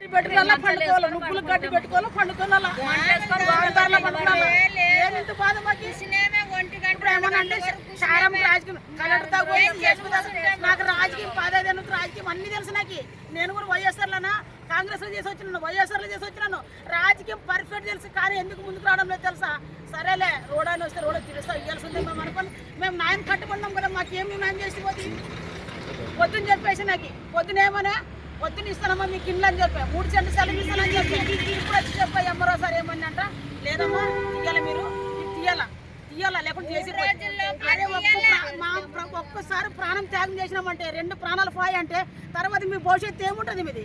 పెట్టుకోవాలా? పండుకోవాలి? నువ్వులు గడ్డి పెట్టుకోవాలి? పండుకోవాలా? ఏమింత బాధ మాకు? ఇప్పుడు రాజకీయం పోయి. నాకు రాజకీయం పాదేదాను రాజకీయం అన్ని తెలుసు నాకు. నేను కూడా వైఎస్ఆర్లోనా కాంగ్రెస్లో చేసి వచ్చినాను వైఎస్ఆర్లో చేసి వచ్చినాను. రాజకీయం పర్ఫెక్ట్ తెలుసు కానీ ఎందుకు ముందుకు రావడం లేదు తెలుసా? సరేలే రోడ్ అని వస్తే రోడ్ తిరుస్తా ఇవ్వాల్సిందే మేము అనుకోని మేము న్యాయం కట్టుకున్నాం కదా మాకేం న్యాయం చేసి పోతే పొద్దున్న చెప్పేసి నాకు పొద్దున ఇస్తానమ్మా మీకు ఇల్లు అని చెప్పా. మూడు సెంటు సెలవు ఇస్తానని చెప్పి. ఇప్పుడు వచ్చి చెప్పా ఎమ్మరో సార్ ఏమని అంట లేదమ్మా తీయాలి మీరు? తీయాలా? తీయాలా? లేకుంటే చేసి. అదే మా ఒక్కసారి ప్రాణం త్యాగం చేసినామంటే రెండు ప్రాణాలు పోయి అంటే తర్వాత మీ భవిష్యత్తు ఏముంటుంది మీది?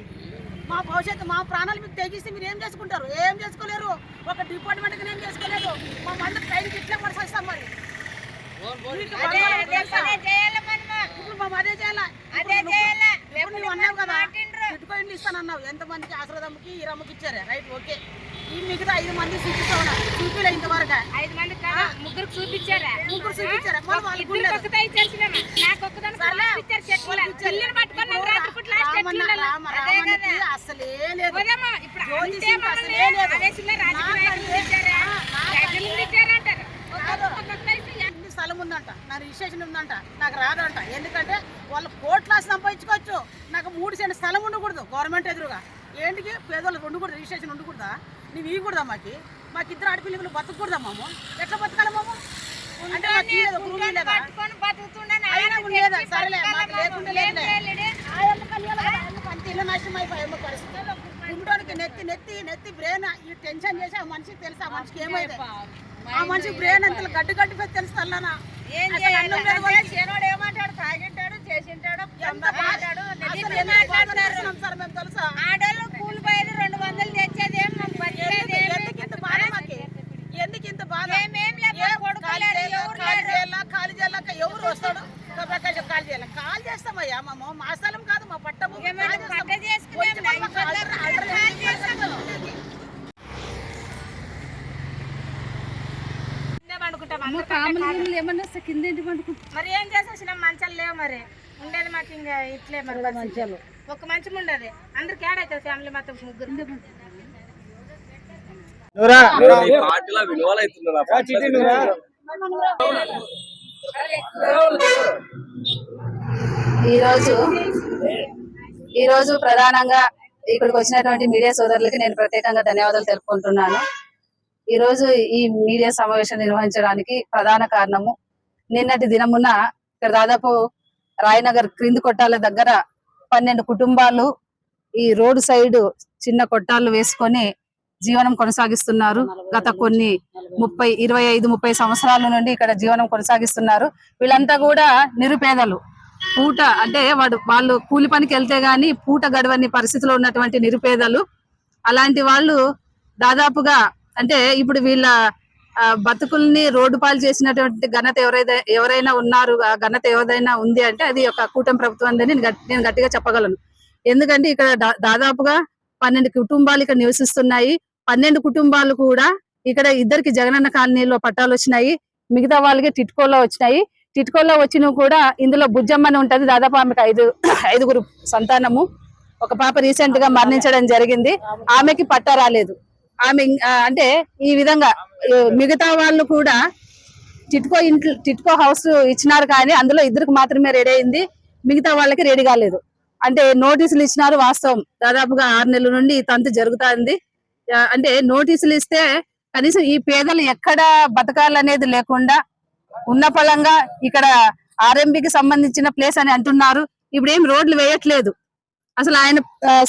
మా భవిష్యత్తు మా ప్రాణాలు మీకు తెగిస్తే మీరు ఏం చేసుకుంటారు? ఏం చేసుకోలేరు? ఒక డిపార్ట్మెంట్కి ఏం చేసుకోలేరు? మా మంది టైంకి ఇట్లా పడి మరి? ఇప్పుడు మేము అదే చేయాలా? నువ్వు అన్నావు కదా? ఇటుకో ఇండ్లు ఇస్తానన్నావు ఎంత మందికి ఆశ్రదమ్మకి ఈ రమ్మకి ఇచ్చారు? Right okay. ఈ మిగతా ఐదు మంది చూపిస్తావునా? చూపిలే ఇంతవరకు. ఐదు మంది ముగ్గురు చూపించారా ముగ్గురు చూపించారా. అసలే లేదు. అసలే లేదు. ఆవేశంలో రాజకీయ నాకంటే- నాయకులు తిట్టారా? ఆ, నాకంటే- రాజకీయులు తిట్టారంటారు. కాదు. ఒక్కొక్కరికి ఇంటి ఉందంట. నా రిజిస్ట్రేషన్ ఉందంట. నాకు రాదంట. ఎందుకంటే వాళ్ళు కోట్లాసి సంపాదించుకోవచ్చు. నాకు మూడు సెంట్ స్థలం ఉండకూడదు గవర్నమెంట్ ఎదురుగా. ఏంటికి? పేదోళ్ళకి ఉండకూడదు రిజిస్ట్రేషన్ ఉండకూడదా? నువ్వు ఇవ్వకూడదా మాకి? మాకు ఇద్దరు ఆడపిల్లలు బతకూడదా మాము? ఎట్లా బతకాలి మాము? అంటే మాకు సరేలే, మాకు లేకుండా ఆ అంత ఇల్లు పరిస్థితి. ఉండడానికి నెత్తి నెత్తి నెత్తి బ్రెయిన్ ఈ టెన్షన్ చేసి ఆ మనిషికి తెలుసు? ఆ మనిషికి ఏమైంది? ఆ మనిషి బ్రెయిన్ అంత గడ్డి గడ్డి పెట్టి తెలుసు అల్లనా ఏం చేయాలి? ఏమంటాడు తాగింటాడు చేసింటాడు ఎంత బాధ మాట్లాడు అసలు ఎంత బాధ చేస్తున్నాం సార్ మేము తెలుసా ఆడోళ్ళు కూలి పోయేది రెండు వందలు తెచ్చేది ఏం మాకు బతికేది ఏం ఎందుకు ఇంత బాధ మాకి ఎందుకు ఇంత బాధ మేమేం లేక ఏం కొడుకు ఖాళీ లేరు, చేయాలా, ఎవరు ఖాళీ లేరు. చేయాలా, ఖాళీ చేయాలక్క ఎవరు వస్తాడు ప్రకాశం ఖాళీ చేయాలి ఖాళీ చేస్తామయ్యా మా మా స్థలం కాదు మా పట్టము ఇక మేము పట్ట చేసుకున్నాం, వచ్చి మళ్ళీ ఇక ఆర్డర్- ఆర్డర్ ఖాళీ ఎందుకు చేస్తాము? కిందే పండుకుంటాం అందరికంటే కాదు. మరి ఏం లేవు మరి? ఉండేది మాకు ఇంకా ఇట్లే మరి మంచాలు ఒక మంచం ఉండదు. అందరికి ఏడైతుంది ఫ్యామిలీ మొత్తం ముగ్గురు. ఈరోజు ఈరోజు ప్రధానంగా ఇక్కడికి వచ్చినటువంటి మీడియా సోదరులకి నేను ప్రత్యేకంగా ధన్యవాదాలు తెలుపుకుంటున్నాను. ఈరోజు ఈ మీడియా సమావేశం నిర్వహించడానికి ప్రధాన కారణము నిన్నటి దినమున ఇక్కడ దాదాపు రాయనగర్ క్రింది కొట్టాల దగ్గర పన్నెండు కుటుంబాలు ఈ రోడ్డు సైడ్ చిన్న కొట్టాలు వేసుకొని జీవనం కొనసాగిస్తున్నారు. గత కొన్ని ముప్పై ఇరవై ఐదు ముప్పై సంవత్సరాల నుండి ఇక్కడ జీవనం కొనసాగిస్తున్నారు. వీళ్ళంతా కూడా నిరుపేదలు. పూట అంటే వాడు వాళ్ళు కూలి పనికి వెళ్తే గాని పూట గడవని పరిస్థితిలో ఉన్నటువంటి నిరుపేదలు. అలాంటి వాళ్ళు దాదాపుగా అంటే ఇప్పుడు వీళ్ళ బతుకుల్ని రోడ్డు పాలు చేసినటువంటి ఘనత ఎవరైతే ఎవరైనా ఉన్నారు ఆ ఘనత ఎవరైనా ఉంది అంటే అది ఒక కూటమి ప్రభుత్వం అని నేను నేను గట్టిగా చెప్పగలను. ఎందుకంటే ఇక్కడ దా- దాదాపుగా పన్నెండు కుటుంబాలు ఇక్కడ నివసిస్తున్నాయి. పన్నెండు కుటుంబాలు కూడా ఇక్కడ ఇద్దరికి జగనన్న కాలనీలో పట్టాలు వచ్చినాయి. మిగతా వాళ్ళకి టిట్కోలో వచ్చినాయి. టిట్కోలో వచ్చినవి కూడా ఇందులో బుజ్జమ్మ అని ఉంటది. దాదాపు ఆమెకు ఐదు ఐదుగురు సంతానము. ఒక పాప రీసెంట్గా మరణించడం జరిగింది. ఆమెకి పట్టా రాలేదు. ఆమె అంటే ఈ విధంగా మిగతా వాళ్ళు కూడా టిట్కో ఇంట్లో టిట్కో హౌస్ ఇచ్చినారు కానీ అందులో ఇద్దరికి మాత్రమే రెడీ అయింది. మిగతా వాళ్ళకి రెడీ కాలేదు. అంటే నోటీసులు ఇచ్చినారు వాస్తవం. దాదాపుగా ఆరు నెలల నుండి ఈ తంతు జరుగుతుంది. అంటే నోటీసులు ఇస్తే కనీసం ఈ పేదలు ఎక్కడ బతకాలనేది లేకుండా ఉన్న పలంగా ఇక్కడ ఆర్ఎంబికి సంబంధించిన ప్లేస్ అని అంటున్నారు. ఇప్పుడు ఏం రోడ్లు వేయట్లేదు. అసలు ఆయన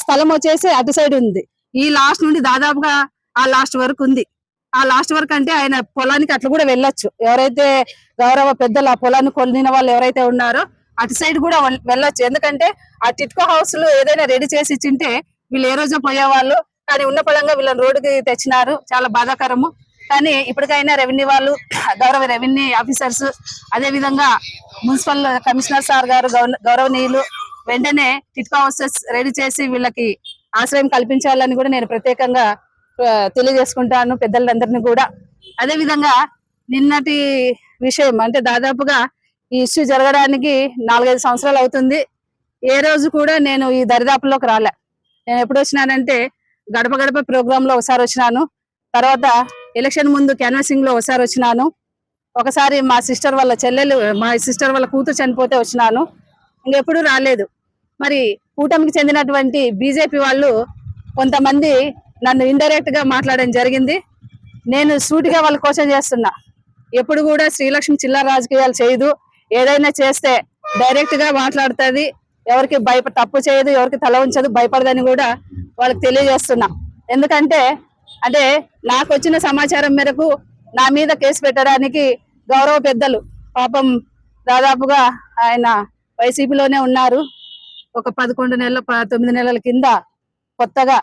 స్థలం వచ్చేసి అటు సైడ్ ఉంది. ఈ లాస్ట్ నుండి దాదాపుగా ఆ లాస్ట్ వరకు ఉంది. ఆ లాస్ట్ వరకు అంటే ఆయన పొలానికి అట్లా కూడా వెళ్ళొచ్చు. ఎవరైతే గౌరవ పెద్దలు ఆ పొలాన్ని కొలిన వాళ్ళు ఎవరైతే ఉన్నారో అటు సైడ్ కూడా వెళ్ళొచ్చు. ఎందుకంటే ఆ టిట్కో హౌస్లో ఏదైనా రెడీ చేసి ఇచ్చింటే వీళ్ళు ఏ రోజు పోయేవాళ్ళు కానీ ఉన్న పడంగా వీళ్ళని రోడ్డుకి తెచ్చినారు. చాలా బాధాకరము. కానీ ఇప్పటికైనా రెవెన్యూ వాళ్ళు గౌరవ రెవెన్యూ ఆఫీసర్స్ అదే విధంగా మున్సిపల్ కమిషనర్ సార్ గారు గౌరవనీయులు వెంటనే టిట్కో హౌసెస్ రెడీ చేసి వీళ్ళకి ఆశ్రయం కల్పించాలని కూడా నేను ప్రత్యేకంగా తెలియజేసుకుంటాను పెద్దలందరినీ కూడా. అదే విధంగా నిన్నటి విషయం అంటే దాదాపుగా ఈ ఇష్యూ జరగడానికి నాలుగైదు సంవత్సరాలు అవుతుంది. ఏ రోజు కూడా నేను ఈ దరిదాపుల్లోకి రాలే. నేను ఎప్పుడు వచ్చినానంటే గడప గడప ప్రోగ్రాంలో ఒకసారి వచ్చినాను. తర్వాత ఎలక్షన్ ముందు క్యాన్వాసింగ్లో ఒకసారి వచ్చినాను. ఒకసారి మా సిస్టర్ వాళ్ళ చెల్లెలు మా సిస్టర్ వాళ్ళ కూతురు చనిపోతే వచ్చినాను. ఇంకెప్పుడు రాలేదు. మరి కూటమికి చెందినటువంటి బీజేపీ వాళ్ళు కొంతమంది నన్ను ఇండైరెక్ట్గా మాట్లాడడం జరిగింది. నేను సూటిగా వాళ్ళ క్వశ్చన్ చేస్తున్నా. ఎప్పుడు కూడా శ్రీలక్ష్మి చిల్లర రాజకీయాలు చేయదు. ఏదైనా చేస్తే డైరెక్ట్గా మాట్లాడుతుంది. ఎవరికి భయప తప్పు చేయదు ఎవరికి తల ఉంచదు భయపడదని కూడా వాళ్ళకి తెలియజేస్తున్నా. ఎందుకంటే అంటే నాకు వచ్చిన సమాచారం మేరకు నా మీద కేసు పెట్టడానికి గౌరవ పెద్దలు పాపం దాదాపుగా ఆయన వైసీపీలోనే ఉన్నారు. ఒక పదకొండు నెలల ప- తొమ్మిది నెలల కింద కొత్తగా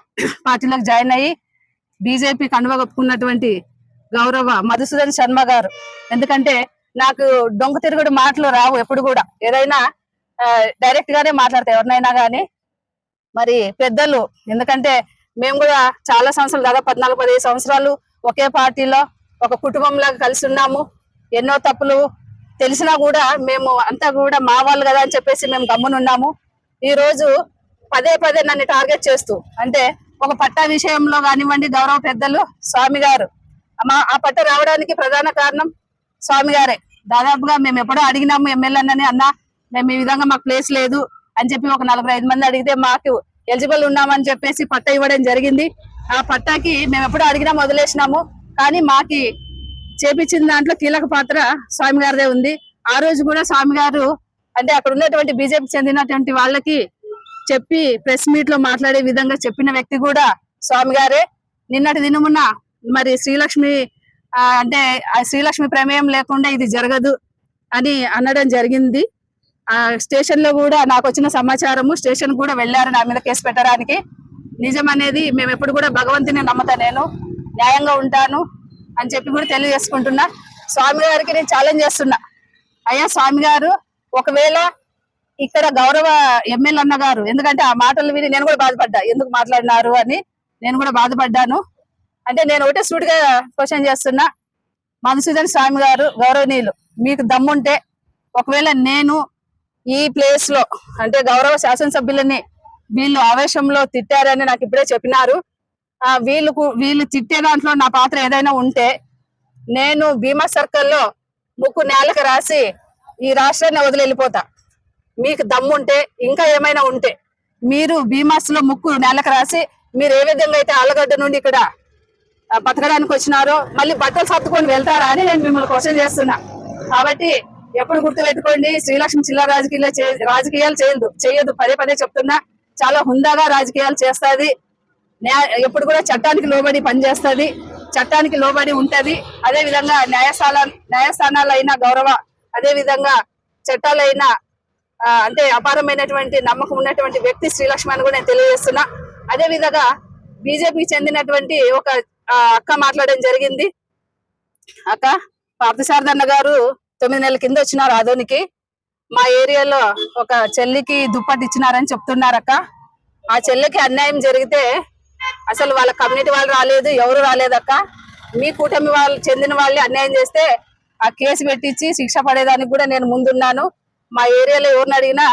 పార్టీలోకి జాయిన్ అయ్యి బీజేపీ కండువ కప్పుకున్నటువంటి గౌరవ మధుసూదన్ శర్మ గారు. ఎందుకంటే నాకు దొంగ తిరుగుడు మాటలు రావు ఎప్పుడు కూడా. ఏదైనా డైరెక్ట్ గానే మాట్లాడతా ఎవరినైనా కానీ మరి పెద్దలు ఎందుకంటే మేము కూడా చాలా సంవత్సరాలు దాదాపు పద్నాలుగు పదిహేను సంవత్సరాలు ఒకే పార్టీలో ఒక కుటుంబంలాగా కలిసి ఉన్నాము. ఎన్నో తప్పులు తెలిసినా కూడా మేము అంతా కూడా మా వాళ్ళు కదా అని చెప్పేసి మేము గమ్మునున్నాము. ఈ రోజు పదే పదే నన్ను టార్గెట్ చేస్తూ అంటే ఒక పట్టా విషయంలో కానివ్వండి గౌరవ పెద్దలు స్వామి గారు. మా ఆ పట్ట రావడానికి ప్రధాన కారణం స్వామి గారే. దాదాపుగా మేము ఎప్పుడో అడిగినాము ఎమ్మెల్యేనని అన్నా మేము ఈ విధంగా మాకు ప్లేస్ లేదు అని చెప్పి ఒక నలుగురు ఐదు మంది అడిగితే మాకు ఎలిజిబుల్ ఉన్నామని చెప్పేసి పట్ట ఇవ్వడం జరిగింది. ఆ పట్టాకి మేము ఎప్పుడో అడిగినా వదిలేసినాము. కానీ మాకి చేపించిన దాంట్లో కీలక పాత్ర స్వామి గారిదే ఉంది. ఆ రోజు కూడా స్వామి గారు అంటే అక్కడ ఉన్నటువంటి బీజేపీ చెందినటువంటి వాళ్ళకి చెప్పి ప్రెస్ మీట్లో మాట్లాడే విధంగా చెప్పిన వ్యక్తి కూడా స్వామి గారే నిన్నటి దినమున మరి శ్రీలక్ష్మి అంటే ఆ శ్రీలక్ష్మి ప్రమేయం లేకుండా ఇది జరగదు అని అనడం జరిగింది. ఆ స్టేషన్లో కూడా నాకు వచ్చిన సమాచారము స్టేషన్ కూడా వెళ్ళారు నా మీద కేసు పెట్టడానికి. నిజం అనేది మేము ఎప్పుడు కూడా భగవంతుని నమ్ముతా నేను. న్యాయంగా ఉంటాను అని చెప్పి కూడా తెలియజేసుకుంటున్నా. స్వామి గారికి నేను ఛాలెంజ్ చేస్తున్నా. అయ్యా స్వామి గారు ఒకవేళ ఇక్కడ గౌరవ ఎమ్మెల్యే అన్న గారు ఎందుకంటే ఆ మాటలు విని నేను కూడా బాధపడ్డా. ఎందుకు మాట్లాడినారు అని నేను కూడా బాధపడ్డాను. అంటే నేను ఒకటే సూటిగా క్వశ్చన్ చేస్తున్నా. మధుసూదన్ స్వామి గారు గౌరవనీయులు మీకు దమ్ముంటే ఒకవేళ నేను ఈ ప్లేస్లో అంటే గౌరవ శాసనసభ్యులని వీళ్ళు ఆవేశంలో తిట్టారని నాకు ఇప్పుడే చెప్పినారు. ఆ వీళ్ళు వీళ్ళు తిట్టే దాంట్లో నా పాత్ర ఏదైనా ఉంటే నేను భీమా సర్కిల్లో ముక్కు నేలకు రాసి ఈ రాష్ట్రాన్ని వదిలి వెళ్ళిపోతా మీకు దమ్ముంటే ఇంకా ఏమైనా ఉంటే మీరు భీమాస్లో ముక్కు నేలకు రాసి మీరు ఏ విధంగా అయితే ఆలగడ్డ నుండి ఇక్కడ బతకడానికి వచ్చినారో మళ్ళీ బట్టలు సర్దుకొని వెళ్తారా అని నేను మిమ్మల్ని క్వశ్చన్ చేస్తున్నా. కాబట్టి ఎప్పుడు గుర్తుపెట్టుకోండి శ్రీలక్ష్మి చిల్లర రాజకీయాలు చే- రాజకీయాలు చేయదు చేయదు. పదే పదే చెప్తున్నా. చాలా హుందాగా రాజకీయాలు చేస్తుంది. న్యాయ ఎప్పుడు కూడా చట్టానికి లోబడి పనిచేస్తుంది. చట్టానికి లోబడి ఉంటది. అదే విధంగా న్యాయస్థాన న్యాయస్థానాలైన గౌరవ అదే విధంగా చట్టాలైన అంటే అపారమైనటువంటి నమ్మకం ఉన్నటువంటి వ్యక్తి శ్రీలక్ష్మి అని కూడా నేను తెలియజేస్తున్నా. అదే విధంగా బీజేపీకి చెందినటువంటి ఒక అక్క మాట్లాడడం జరిగింది. అక్క పార్థసారథన్న గారు తొమ్మిది నెలల కింద వచ్చినారు ఆదోనికి. మా ఏరియాలో ఒక చెల్లికి దుప్పటి ఇచ్చినారని చెప్తున్నారక్క ఆ చెల్లికి అన్యాయం జరిగితే అసలు వాళ్ళ కమ్యూనిటీ వాళ్ళు రాలేదు ఎవరు రాలేదక్క మీ కూటమి వాళ్ళు చెందిన వాళ్ళే అన్యాయం చేస్తే ఆ కేసు పెట్టించి శిక్ష పడేదానికి కూడా నేను ముందున్నాను. మా ఏరియాలో ఎవరిని అడిగినా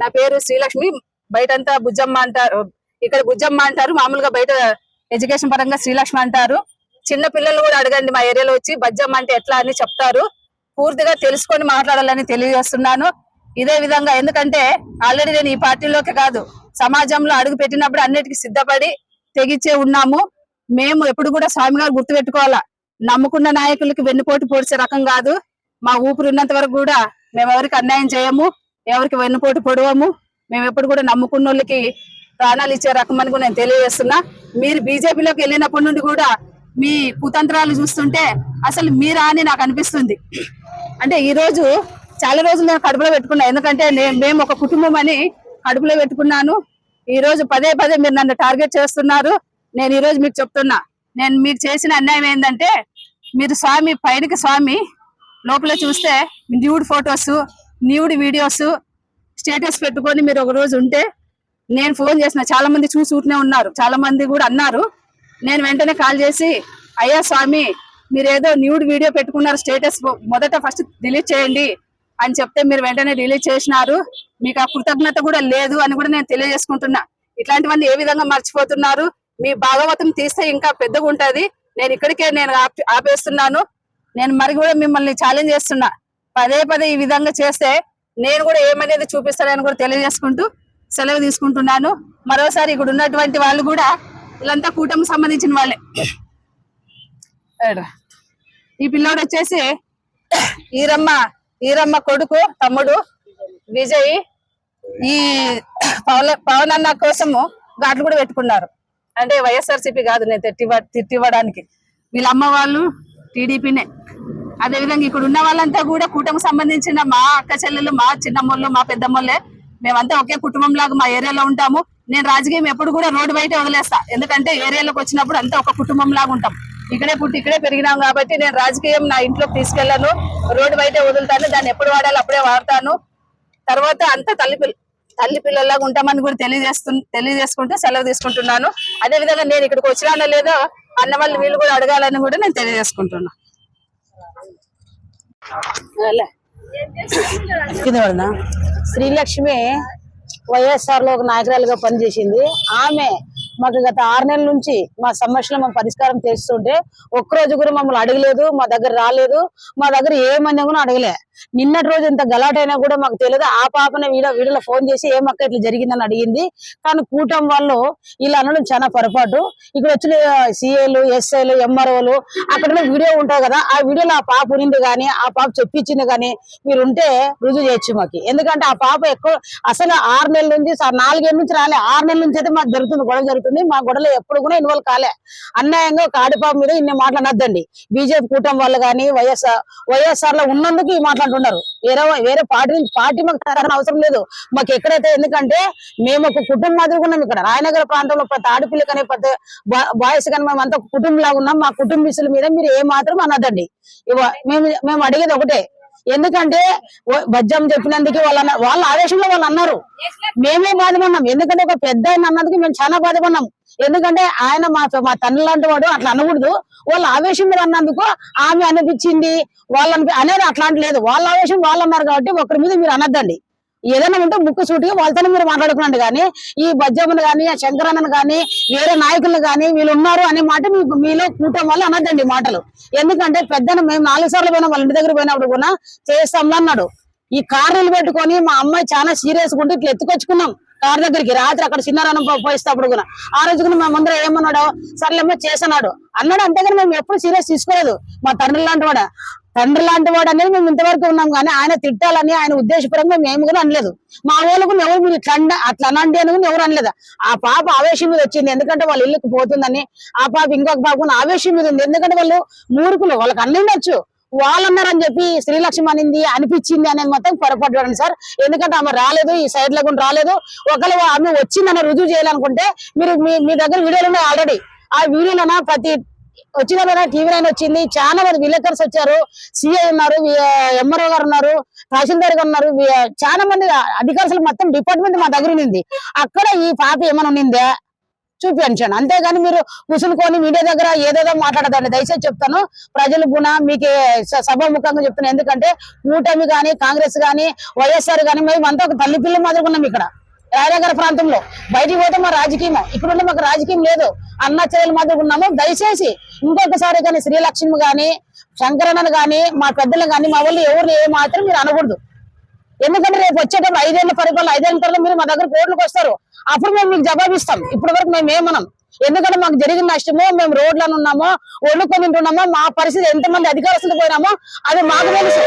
నా పేరు శ్రీలక్ష్మి బయటంతా బుజ్జమ్మ అంటారు ఇక్కడ బుజ్జమ్మ అంటారు మామూలుగా బయట ఎడ్యుకేషన్ పరంగా శ్రీలక్ష్మి అంటారు. చిన్న పిల్లలు కూడా అడగండి మా ఏరియాలో వచ్చి బజ్జమ్మ అంటే ఎట్లా అని చెప్తారు. పూర్తిగా తెలుసుకొని మాట్లాడాలని తెలియజేస్తున్నాను. ఇదే విధంగా ఎందుకంటే ఆల్రెడీ నేను ఈ పార్టీలోకి కాదు సమాజంలో అడుగు పెట్టినప్పుడు అన్నిటికీ సిద్ధపడి తెగిచ్చే ఉన్నాము. మేము ఎప్పుడు కూడా స్వామి గారు గుర్తు పెట్టుకోవాలా నమ్ముకున్న నాయకులకి వెన్నుపోటు పోడ్చే రకం కాదు. మా ఊపిరి ఉన్నంత వరకు కూడా మేము ఎవరికి అన్యాయం చేయము ఎవరికి వెన్నుపోటు పొడవము మేము ఎప్పుడు కూడా నమ్ముకున్న వాళ్ళకి ప్రాణాలు ఇచ్చే రకం అని కూడా నేను తెలియజేస్తున్నా. మీరు బీజేపీలోకి వెళ్ళినప్పటి నుండి కూడా మీ కుతంత్రాలు చూస్తుంటే అసలు మీరా అని నాకు అనిపిస్తుంది. అంటే ఈ రోజు చాలా రోజులు నేను కడుపులో పెట్టుకున్నా ఎందుకంటే మేము ఒక కుటుంబం అని కడుపులో పెట్టుకున్నాను. ఈ రోజు పదే పదే మీరు నన్ను టార్గెట్ చేస్తున్నారు. నేను ఈ రోజు మీకు చెప్తున్నా నేను మీకు చేసిన అన్యాయం ఏంటంటే మీరు స్వామి పైనకి స్వామి లోపల చూస్తే nude photos nude videos status పెట్టుకొని మీరు ఒక రోజు ఉంటే నేను ఫోన్ చేసిన చాలా మంది చూసి ఊరినే ఉన్నారు. చాలా మంది కూడా అన్నారు. నేను వెంటనే కాల్ చేసి అయ్యా స్వామి మీరు ఏదో న్యూడ్ వీడియో పెట్టుకున్నారు స్టేటస్ మొదట ఫస్ట్ డిలీట్ చేయండి అని చెప్తే మీరు వెంటనే డిలీట్ చేసినారు. మీకు ఆ కృతజ్ఞత కూడా లేదు అని కూడా నేను తెలియజేసుకుంటున్నా. ఇట్లాంటివన్నీ ఏ విధంగా మర్చిపోతున్నారు? మీ భాగవతం తీస్తే ఇంకా పెద్దగా ఉంటది నేను ఇక్కడికే నేను ఆపేస్తున్నాను. నేను మరి కూడా మిమ్మల్ని ఛాలెంజ్ చేస్తున్నా. పదే పదే ఈ విధంగా చేస్తే నేను కూడా ఏమనేది చూపిస్తానని కూడా తెలియజేసుకుంటూ సెలవు తీసుకుంటున్నాను. మరోసారి ఇక్కడ ఉన్నటువంటి వాళ్ళు కూడా వీళ్ళంతా కూటమి సంబంధించిన వాళ్ళే. ఈ పిల్లోడు వచ్చేసి ఈరమ్మ ఈరమ్మ కొడుకు తమ్ముడు విజయ్ ఈ పవన్ పవన్ అన్న కోసము ఘాట్లు కూడా పెట్టుకున్నారు. అంటే వైఎస్ఆర్సీపీ కాదు నేను తిట్టివ తిట్టివ్వడానికి. వీళ్ళ అమ్మ వాళ్ళు టీడీపీనే. అదే విధంగా ఇక్కడ ఉన్న వాళ్ళంతా కూడా కూటమికి సంబంధించిన మా అక్క చెల్లెలు మా చిన్నమ్మళ్ళు మా పెద్దమ్మళ్ళే. మేమంతా ఒకే కుటుంబం లాగా మా ఏరియాలో ఉంటాము. నేను రాజకీయం ఎప్పుడు కూడా రోడ్డు బయట వదిలేస్తా. ఎందుకంటే ఏరియాలోకి వచ్చినప్పుడు అంతా ఒక కుటుంబం లాగా ఉంటాం. ఇక్కడే పుట్టి ఇక్కడే పెరిగినాం కాబట్టి నేను రాజకీయం నా ఇంట్లోకి తీసుకెళ్ళాను రోడ్డు బయట వదులుతాను. దాన్ని ఎప్పుడు వాడాలో అప్పుడే వాడతాను. తర్వాత అంతా తల్లి పిల్ల తల్లి పిల్లల్లాగా ఉంటామని కూడా తెలియజేస్తు తెలియజేసుకుంటూ సెలవు తీసుకుంటున్నాను. అదే విధంగా నేను ఇక్కడికి వచ్చినానో లేదో అన్న వాళ్ళు వీళ్ళు కూడా అడగాలని కూడా నేను తెలియజేసుకుంటున్నాను కింద? శ్రీలక్ష్మి వైఎస్ఆర్లో ఒక నాయకురాలుగా పనిచేసింది ఆమె మాకు గత ఆరు నెలల నుంచి మా సమస్యలు మేము పరిష్కారం చేస్తుంటే ఒక్కరోజు కూడా మమ్మల్ని అడగలేదు మా దగ్గర రాలేదు మా దగ్గర ఏమన్నా కూడా అడగలే. నిన్నటి రోజు ఇంత గలాటైనా కూడా మాకు తెలియదు. ఆ పాపనే వీడ వీడియోలో ఫోన్ చేసి ఏమక్క ఇట్లా జరిగిందని అడిగింది? కానీ కూటం వాళ్ళు ఇలా అనడం చాలా పొరపాటు. ఇక్కడ వచ్చిన సిఏలు ఎస్ఐలు ఎంఆర్ఓలు అక్కడ వీడియో ఉంటాయి కదా ఆ వీడియోలో ఆ పాప ఉన్నింది కానీ ఆ పాప చెప్పించింది కానీ మీరు ఉంటే రుజువు చేయొచ్చు మాకు. ఎందుకంటే ఆ పాప ఎక్కువ అసలు ఆరు నెలల నుంచి నాలుగేళ్ళ నుంచి రాలే ఆరు నెలల నుంచి అయితే మాకు జరుగుతుంది గొడవ జరుగుతుంది. మా గొడవలో ఎప్పుడు కూడా ఇన్వాల్వ్ కాలే. అన్యాయంగా ఒక ఆడిపాప మీద ఇన్ని మాట్లాడద్దండి బీజేపీ కూటమి వాళ్ళు కానీ వైఎస్ఆర్ వైఎస్ఆర్లో ఉన్నందుకు ఈ మాట్లాడుతున్నారు వేరే వేరే పార్టీ పార్టీ మాకు తరగని అవసరం లేదు. మాకు ఎక్కడైతే ఎందుకంటే మేము ఒక కుటుంబం మాదిరి ఉన్నాం ఇక్కడ. రాయనగర ప్రాంతంలో ప్రతి ఆడపిల్ల కానీ ప్రతి బాయ్స్ కానీ మేము అంతా కుటుంబం లాగా ఉన్నాం. మా కుటుంబీసుల మీద మీరు ఏ మాత్రం అనదండి ఇవ- మేము మేము అడిగేది ఒకటే. ఎందుకంటే బజ్జం చెప్పినందుకు వాళ్ళ వాళ్ళ ఆవేశంలో వాళ్ళు అన్నారు. మేమే బాధపడినాం ఎందుకంటే ఒక పెద్ద ఆయన అన్నందుకు మేము చాలా బాధపడినాం ఎందుకంటే ఆయన మా మా తండ్రి లాంటి వాడు అట్లా అనకూడదు. వాళ్ళ ఆవేశం అన్నందుకు ఆమె అనిపించింది. వాళ్ళని అనేది అట్లాంటి లేదు. వాళ్ళ ఆవేశం వాళ్ళు అన్నారు కాబట్టి ఒకరి మీద మీరు అనద్దండి. ఏదైనా ఉంటే ముక్కు సూటిగా వాళ్ళతోనే మీరు మాట్లాడుకున్నాడు కానీ ఈ బజ్జమ్మను కానీ ఆ శంకరన్నను కానీ వేరే నాయకులను కానీ వీళ్ళు ఉన్నారు అనే మాట మీ- మీలో కూటం వల్ల అనద్దండి మాటలు. ఎందుకంటే పెద్దను మేము నాలుగు సార్లు పోయినా వాళ్ళ ఇంటి దగ్గర పోయినప్పుడు కూడా చేస్తాం అన్నాడు. ఈ కార్లు పెట్టుకొని మా అమ్మాయి చాలా సీరియస్ ఉంటే ఇట్లా ఎత్తుకొచ్చుకున్నాం కార్ దగ్గరికి. రాత్రి అక్కడ చిన్నారాన్న పోయిస్తే అప్పుడు కూడా. ఆ రోజు కూడా మా ముందర ఏమన్నాడో సర్లేమ్మా చేసన్నాడు. అన్నాడు అంతేగాని మేము ఎప్పుడు సీరియస్ తీసుకోలేదు. మా తండ్రి లాంటి వాడు. తండ్రి లాంటి వాడు అనేది మేము ఇంతవరకు ఉన్నాం కానీ ఆయన తిట్టాలని ఆయన ఉద్దేశపరంగా మేము కూడా అనలేదు. మా వాళ్ళకు ఎవరు మీరు ఇట్లా అట్లా అనండి అని కూడా ఎవరు అనలేదు. ఆ పాప ఆవేశం మీద వచ్చింది. ఎందుకంటే వాళ్ళ ఇల్లుకి పోతుందని ఆ పాప ఇంకొక పాప ఆవేశం మీద ఉంది. ఎందుకంటే వాళ్ళు మూర్ఖులు. వాళ్ళకి అన్నిండొచ్చు వాళ్ళన్నారని చెప్పి శ్రీలక్ష్మి అనింది అనిపించింది అనేది మొత్తం పొరపాటు సార్. ఎందుకంటే ఆమె రాలేదు ఈ సైడ్లో కూడా రాలేదు. ఒకళ్ళు ఆమె వచ్చిందని రుజువు చేయాలనుకుంటే మీరు మీ మీ దగ్గర వీడియోలు ఉన్నాయి ఆల్రెడీ ఆ వీడియోలోన ప్రతి వచ్చిన టీవీ నైన్ వచ్చింది. చాలా మంది విలేకర్స్ వచ్చారు. సిఐ ఉన్నారు ఎంఆర్ఓ గారు ఉన్నారు తహసీల్దార్ గారు ఉన్నారు. చాలా మంది అధికారులు మొత్తం డిపార్ట్మెంట్ మా దగ్గర ఉంది అక్కడ ఈ పాప ఏమైనా ఉన్నిందా చూపించండి. అంతేగాని మీరు కూర్చుని మీడియా దగ్గర ఏదేదో మాట్లాడదండి. దయచేసి చెప్తాను. ప్రజలు గుణ మీకు స- సభాముఖంగా చెప్తున్నాను ఎందుకంటే కూటమి కానీ కాంగ్రెస్ కానీ వైఎస్ఆర్ కానీ మేము అంతా ఒక తల్లి పిల్ల మాదిరి ఉన్నాం ఇక్కడ. రాయనగర ప్రాంతంలో బయటికి పోతే మా రాజకీయం ఇక్కడ మాకు రాజకీయం లేదు. అన్న చెల్లెల మాదిరి ఉన్నాము. దయచేసి ఇంకొకసారి కానీ శ్రీలక్ష్మి గాని శంకరన్నను గాని మా పెద్దలు కానీ మా వాళ్ళు ఎవరు ఏ మాత్రం మీరు అనకూడదు. ఎందుకంటే రేపు వచ్చేటప్పుడు ఐదేళ్ళ పరిపాలన ఐదేళ్ళ తర్వాత మీరు మా దగ్గర కోర్టులకు వస్తారు. అప్పుడు మేము మీకు జవాబిస్తాం. ఇప్పటి వరకు మేము ఏమనం ఎందుకంటే మాకు జరిగిన నష్టము మేము రోడ్లను ఉన్నామో వండుకొని ఉంటున్నామో మా పరిస్థితి ఎంతమంది అధికారస్తులు పోయినామో అది మాకు తెలుసు.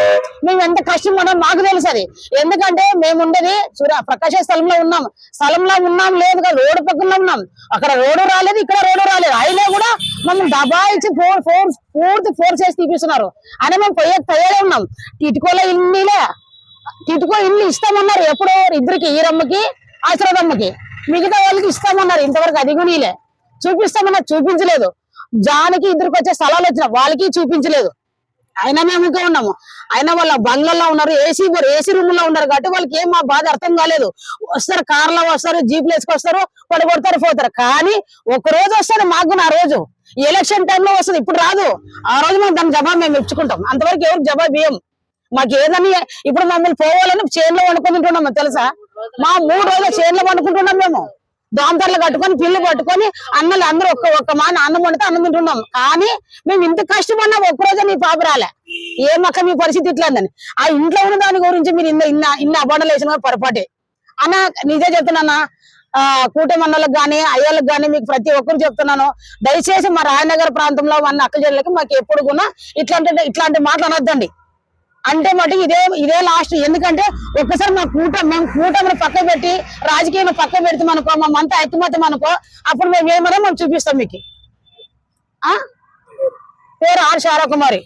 మేము ఎంత కష్టం ఉన్నాం మాకు తెలుసు అది. ఎందుకంటే మేము ఉండేది సూర్య ప్రకాశ స్థలంలో ఉన్నాం. స్థలంలో ఉన్నాం లేదు కదా రోడ్డు పక్కన ఉన్నాం. అక్కడ రోడ్డు రాలేదు ఇక్కడ రోడ్డు రాలేదు. అయినా కూడా మమ్మల్ని దబాయించి ఫోర్ ఫోర్ పూర్తి ఫోర్స్ చేసి తీపిస్తున్నారు. అయినా మేము పోయే తయారే ఉన్నాం. ఇటుకోలే ఇల్లులే. ఇటుకో ఇల్లు ఇస్తామన్నారు ఎప్పుడో ఇద్దరికి ఈరమ్మకి ఆశ్రదమ్మకి. మిగతా వాళ్ళకి ఇస్తామన్నారు. ఇంతవరకు అది కూడా చూపిస్తామన్నా చూపించలేదు. జానికి ఇద్దరికి వచ్చే స్థలాలు వచ్చిన వాళ్ళకి చూపించలేదు. అయినా మేము ఇంకా ఉన్నాము. అయినా వాళ్ళ బంగ్లాల్లో ఉన్నారు ఏసీ ఏసీ రూమ్లో ఉన్నారు కాబట్టి వాళ్ళకి ఏం మా బాధ అర్థం కాలేదు. వస్తారు కార్లో వస్తారు జీప్లు వేసుకొస్తారు పడి కొడతారు పోతారు. కానీ ఒక రోజు వస్తారు మాకు కూడా ఆ రోజు ఎలక్షన్ టైంలో వస్తుంది ఇప్పుడు రాదు. ఆ రోజు మేము దాని జవాబు మేము ఇచ్చుకుంటాం. అంతవరకు ఎవరికి జవాబు ఇయ్యం. మాకు ఏదని ఇప్పుడు మమ్మల్ని పోవాలని చేన్లో వండుకొని తెలుసా? మా మూడు రోజులు చేన్లో వండుకుంటున్నాం మేము. దోమతర్లు కట్టుకొని పిల్లు పట్టుకొని అన్నలు అందరూ ఒక్క ఒక్క మా అన్నం వండితే అన్నం తింటున్నాం. కానీ మేము ఇంత కష్టపడినా ఒక్కరోజే నీ పాప రాలే. ఏమక్క మీ పరిస్థితి ఇట్లాందని ఆ ఇంట్లో ఉన్న దాని గురించి మీరు ఇన్న ఇన్న ఇన్న అబాండాలు వేసిన పొరపాటే. అన్న నిజే చెప్తున్నా ఆ కూటమి అన్నలకు గానీ అయ్యలకు కానీ మీకు ప్రతి ఒక్కరు చెప్తున్నాను. దయచేసి మా రాయనగర్ ప్రాంతంలో ఉన్న అక్క చెల్లెలకి మాకు ఎప్పుడు కూడా ఇట్లాంటి ఇట్లాంటి మాటలు అనొద్దండి. అంటే మటుకు ఇదే ఇదే లాస్ట్ ఎందుకంటే ఒక్కసారి మా కూటమి మేము కూటమిని పక్క పెట్టి రాజకీయం పక్క పెడితే అనుకో మమ్మంతా మంత అనుకో అప్పుడు మేము ఏమన్నా మేము చూపిస్తాం మీకు. ఆ? పేరు ఆర్ శారకుమారి